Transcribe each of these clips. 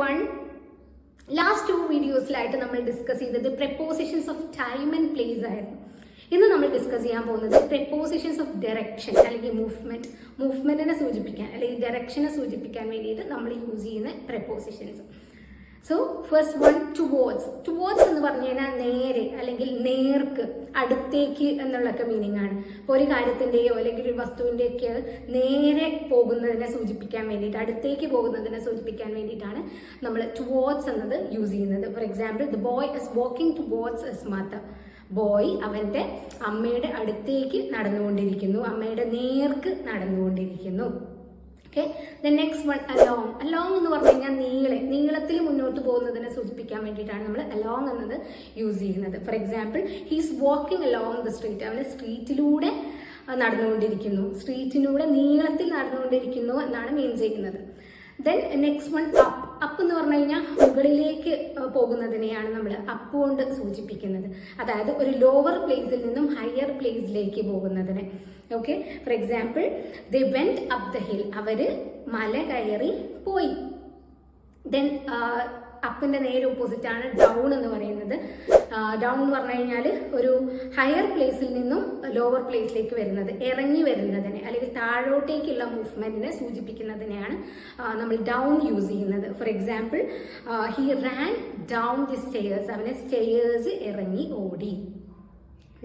One last two വീഡിയോസിലായിട്ട് നമ്മൾ discuss ചെയ്തത് prepositions of time and place ആയിരുന്നു. ഇന്ന് നമ്മൾ ഡിസ്കസ് ചെയ്യാൻ പോകുന്നത് പ്രപ്പോസിഷൻസ് ഓഫ് ഡയറക്ഷൻ അല്ലെങ്കിൽ മൂവ്മെന്റ് മൂവ്മെന്റിനെ സൂചിപ്പിക്കാൻ അല്ലെങ്കിൽ ഡയറക്ഷനെ സൂചിപ്പിക്കാൻ വേണ്ടിയിട്ട് നമ്മൾ യൂസ് ചെയ്യുന്ന prepositions so first one towards towards എന്ന് പറഞ്ഞു കഴിഞ്ഞാൽ നേരെ. അല്ലെങ്കിൽ നേർക്ക് അടുത്തേക്ക് എന്നുള്ളൊക്കെ മീനിങ് ആണ്. ഇപ്പോൾ ഒരു കാര്യത്തിന്റെയോ അല്ലെങ്കിൽ ഒരു വസ്തുവിന്റെയൊക്കെ നേരെ പോകുന്നതിനെ സൂചിപ്പിക്കാൻ വേണ്ടിയിട്ട് അടുത്തേക്ക് പോകുന്നതിനെ സൂചിപ്പിക്കാൻ വേണ്ടിയിട്ടാണ് നമ്മൾ ടുവേർഡ്സ് എന്നത് യൂസ് ചെയ്യുന്നത്. For example the boy is walking towards is mother boy അവന്റെ അമ്മയുടെ അടുത്തേക്ക് നടന്നുകൊണ്ടിരിക്കുന്നു. അമ്മയുടെ നേർക്ക് നടന്നുകൊണ്ടിരിക്കുന്നു. Okay the next one along along എന്ന് പറഞ്ഞു കഴിഞ്ഞാൽ നീളെ നീളത്തിൽ മുന്നോട്ട് പോകുന്നതിനെ സൂചിപ്പിക്കാൻ വേണ്ടിയിട്ടാണ് നമ്മൾ അലോങ് എന്നത് യൂസ് ചെയ്യുന്നത്. For example he's walking along the street അവന് സ്ട്രീറ്റിലൂടെ നടന്നുകൊണ്ടിരിക്കുന്നു. സ്ട്രീറ്റിലൂടെ നീളത്തിൽ നടന്നുകൊണ്ടിരിക്കുന്നു എന്നാണ് മീൻ ചെയ്യുന്നത്. Then next one up up എന്ന് പറഞ്ഞു കഴിഞ്ഞാൽ മുകളിലേക്ക് പോകുന്നതിനെയാണ് നമ്മൾ അപ്പ് കൊണ്ട് സൂചിപ്പിക്കുന്നത്. അതായത് ഒരു ലോവർ പ്ലേസിൽ നിന്നും ഹയർ പ്ലേസിലേക്ക് പോകുന്നതിനെ. Okay for example the went up the hill അവർ മല കയറി പോയി. ദെൻ അപ്പിന്റെ നേരെ ഓപ്പോസിറ്റ് ആണ് ഡൗൺ എന്ന് പറയുന്നത്. ഡൗൺ എന്ന് പറഞ്ഞു കഴിഞ്ഞാൽ ഒരു ഹയർ പ്ലേസിൽ നിന്നും ലോവർ പ്ലേസിലേക്ക് വരുന്നത് ഇറങ്ങി വരുന്നതിനെ അല്ലെങ്കിൽ താഴോട്ടേക്കുള്ള മൂവ്മെന്റിനെ സൂചിപ്പിക്കുന്നതിനെയാണ് നമ്മൾ ഡൗൺ യൂസ് ചെയ്യുന്നത്. For example he ran down the stairs അവനെ സ്റ്റെയേഴ്സ് ഇറങ്ങി ഓടി.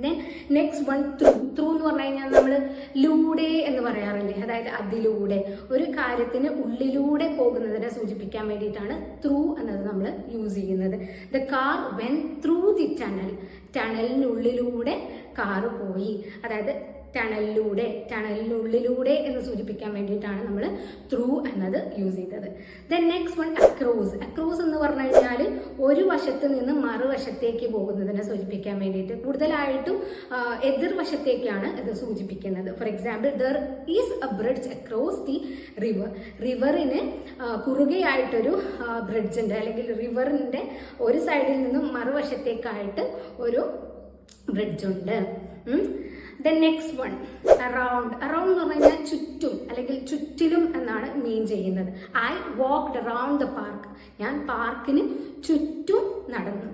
Then next one through through എന്ന് പറഞ്ഞു കഴിഞ്ഞാൽ നമ്മൾ ലൂടെ എന്ന് പറയാറില്ലേ അതായത് അതിലൂടെ. ഒരു കാര്യത്തിന് ഉള്ളിലൂടെ പോകുന്നതിനെ സൂചിപ്പിക്കാൻ വേണ്ടിയിട്ടാണ് ത്രൂ എന്നത് നമ്മൾ യൂസ് ചെയ്യുന്നത്. The car went through the tunnel ടണലിനുള്ളിലൂടെ car പോയി. അതായത് ടണലിലൂടെ ടണലിനുള്ളിലൂടെ എന്ന് സൂചിപ്പിക്കാൻ വേണ്ടിയിട്ടാണ് നമ്മൾ ത്രൂ എന്നത് യൂസ് ചെയ്തത്. Then next one across across എന്ന് പറഞ്ഞു കഴിഞ്ഞാൽ ഒരു വശത്ത് നിന്ന് മറുവശത്തേക്ക് പോകുന്നതിനെ സൂചിപ്പിക്കാൻ വേണ്ടിയിട്ട് കൂടുതലായിട്ടും എതിർവശത്തേക്കാണ് ഇത് സൂചിപ്പിക്കുന്നത്. For example there is a bridge across the river river കുറുകയായിട്ടൊരു bridge ഉണ്ട്. അല്ലെങ്കിൽ റിവറിന്റെ ഒരു സൈഡിൽ നിന്നും മറുവശത്തേക്കായിട്ട് ഒരു ബ്രിഡ്ജ് ഉണ്ട്. Then next one around around എന്ന് പറഞ്ഞു കഴിഞ്ഞാൽ ചുറ്റും അല്ലെങ്കിൽ ചുറ്റിലും എന്നാണ് മീൻ ചെയ്യുന്നത്. I walked around the park ഞാൻ പാർക്കിന് ചുറ്റും നടന്നു.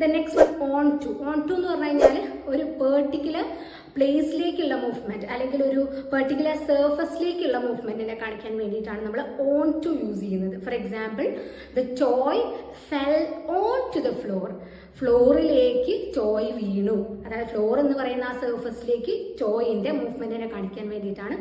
The next one onto onto എന്ന് പറഞ്ഞു കഴിഞ്ഞാൽ ഒരു പേർട്ടിക്കുലർ പ്ലേസിലേക്കുള്ള മൂവ്മെന്റ് അല്ലെങ്കിൽ ഒരു പെർട്ടിക്കുലർ സർഫസിലേക്കുള്ള മൂവ്മെന്റിനെ കാണിക്കാൻ വേണ്ടിയിട്ടാണ് നമ്മൾ ഓൺ ടു യൂസ് ചെയ്യുന്നത്. For example the toy fell onto the floor ഫ്ലോറിലേക്ക് toy വീണു. അതായത് ഫ്ലോർ എന്ന് പറയുന്ന ആ സർഫസിലേക്ക് ടോയിന്റെ മൂവ്മെന്റിനെ കാണിക്കാൻ വേണ്ടിയിട്ടാണ്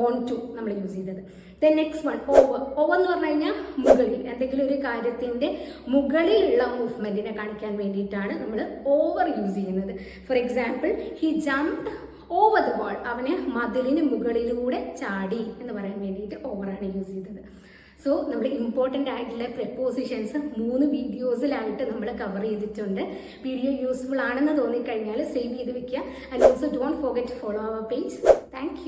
ഓൺ ടു നമ്മൾ യൂസ് ചെയ്തത്. Then next one over over എന്ന് പറഞ്ഞു കഴിഞ്ഞാൽ മുകളിൽ എന്തെങ്കിലും ഒരു കാര്യത്തിന്റെ മുകളിലുള്ള മൂവ്മെന്റിനെ കാണിക്കാൻ വേണ്ടിയിട്ടാണ് നമ്മൾ ഓവർ യൂസ് ചെയ്യുന്നത്. For example he jump over the wall അവനെ മതിലിന് മുകളിലൂടെ ചാടി എന്ന് പറയാൻ വേണ്ടിയിട്ട് ഓവറാണ് യൂസ് ചെയ്തത്. സോ നമ്മൾ ഇമ്പോർട്ടന്റ് ആയിട്ടുള്ള പ്രപ്പോസിഷൻസ് മൂന്ന് വീഡിയോസിലായിട്ട് നമ്മൾ കവർ ചെയ്തിട്ടുണ്ട്. വീഡിയോ യൂസ്ഫുൾ ആണെന്ന് തോന്നിക്കഴിഞ്ഞാൽ സേവ് ചെയ്ത് വെക്കുക. And also don't forget follow our page thank